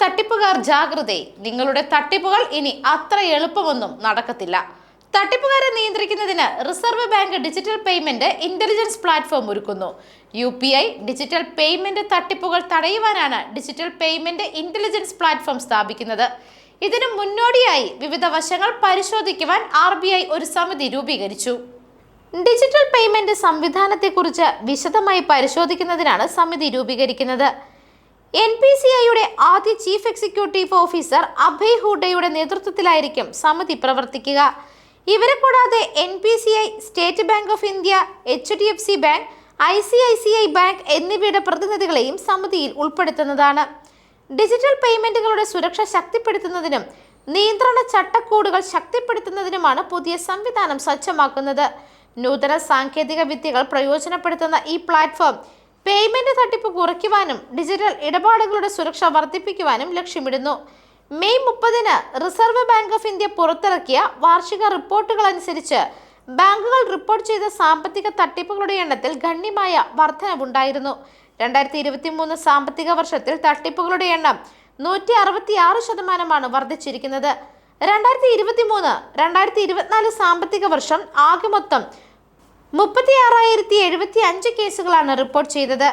തട്ടിപ്പുകാർ ജാഗ്രത. നിങ്ങളുടെ തട്ടിപ്പുകൾ ഇനി അത്ര എളുപ്പമൊന്നും നടക്കത്തില്ല. തട്ടിപ്പുകാരെ നിയന്ത്രിക്കുന്നതിന് reserve bank digital payment intelligence platform ഒരുക്കുന്നു. U P I digital payment തട്ടിപ്പുകൾ തടയുവാനാണ് ഡിജിറ്റൽ പേയ്മെന്റ് ഇന്റലിജൻസ് പ്ലാറ്റ്ഫോം സ്ഥാപിക്കുന്നത്. ഇതിനു മുന്നോടിയായി വിവിധ വശങ്ങൾ പരിശോധിക്കുവാൻ ആർ ഒരു സമിതി രൂപീകരിച്ചു. ഡിജിറ്റൽ പേയ്മെന്റ് സംവിധാനത്തെക്കുറിച്ച് വിശദമായി പരിശോധിക്കുന്നതിനാണ് സമിതി രൂപീകരിക്കുന്നത്. ആദ്യ ചീഫ് എക്സിക്യൂട്ടീവ് ഓഫീസർ അഭയ് ഹൂഡയുടെ നേതൃത്വത്തിലായിരിക്കും സമിതി പ്രവർത്തിക്കുക. ഇവരെ കൂടാതെ N P C I State Bank of India H D F C Bank I C I C I Bank എന്നിവയുടെ പ്രതിനിധികളെയും സമിതിയിൽ ഉൾപ്പെടുത്തുന്നതാണ്. ഡിജിറ്റൽ പേയ്മെന്റുകളുടെ സുരക്ഷ ശക്തിപ്പെടുത്തുന്നതിനും നിയന്ത്രണ ചട്ടക്കൂടുകൾ ശക്തിപ്പെടുത്തുന്നതിനുമാണ് പുതിയ സംവിധാനം സജ്ജമാക്കുന്നത്. നൂതന സാങ്കേതിക വിദ്യകൾ പ്രയോജനപ്പെടുത്തുന്ന ഈ പ്ലാറ്റ്ഫോം പേയ്മെന്റ് തട്ടിപ്പ് കുറയ്ക്കുവാനും ഡിജിറ്റൽ ഇടപാടുകളുടെ സുരക്ഷ വർദ്ധിപ്പിക്കുവാനും ലക്ഷ്യമിടുന്നു. മെയ് മുപ്പതിന് റിസർവ് ബാങ്ക് ഓഫ് ഇന്ത്യ പുറത്തിറക്കിയ വാർഷിക റിപ്പോർട്ടുകൾ അനുസരിച്ച് ബാങ്കുകൾ റിപ്പോർട്ട് ചെയ്ത സാമ്പത്തിക തട്ടിപ്പുകളുടെ എണ്ണത്തിൽ ഗണ്യമായ വർധനവുണ്ടായിരുന്നു. രണ്ടായിരത്തി ഇരുപത്തി മൂന്ന് സാമ്പത്തിക വർഷത്തിൽ തട്ടിപ്പുകളുടെ എണ്ണം നൂറ്റി അറുപത്തി ആറ് ശതമാനമാണ് വർദ്ധിച്ചിരിക്കുന്നത്. രണ്ടായിരത്തി ഇരുപത്തി മൂന്ന് രണ്ടായിരത്തി ഇരുപത്തിനാല് സാമ്പത്തിക വർഷം ആകെ മൊത്തം മുപ്പത്തി ആറായിരത്തി എഴുപത്തി അഞ്ച് കേസുകളാണ് റിപ്പോർട്ട് ചെയ്തത്.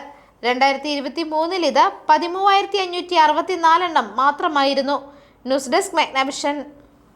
രണ്ടായിരത്തി ഇരുപത്തി മൂന്നിൽ ഇത് പതിമൂവായിരത്തി അഞ്ഞൂറ്റി അറുപത്തി നാലെണ്ണം മാത്രമായിരുന്നു. News desk മെഗ്നവിഷൻ.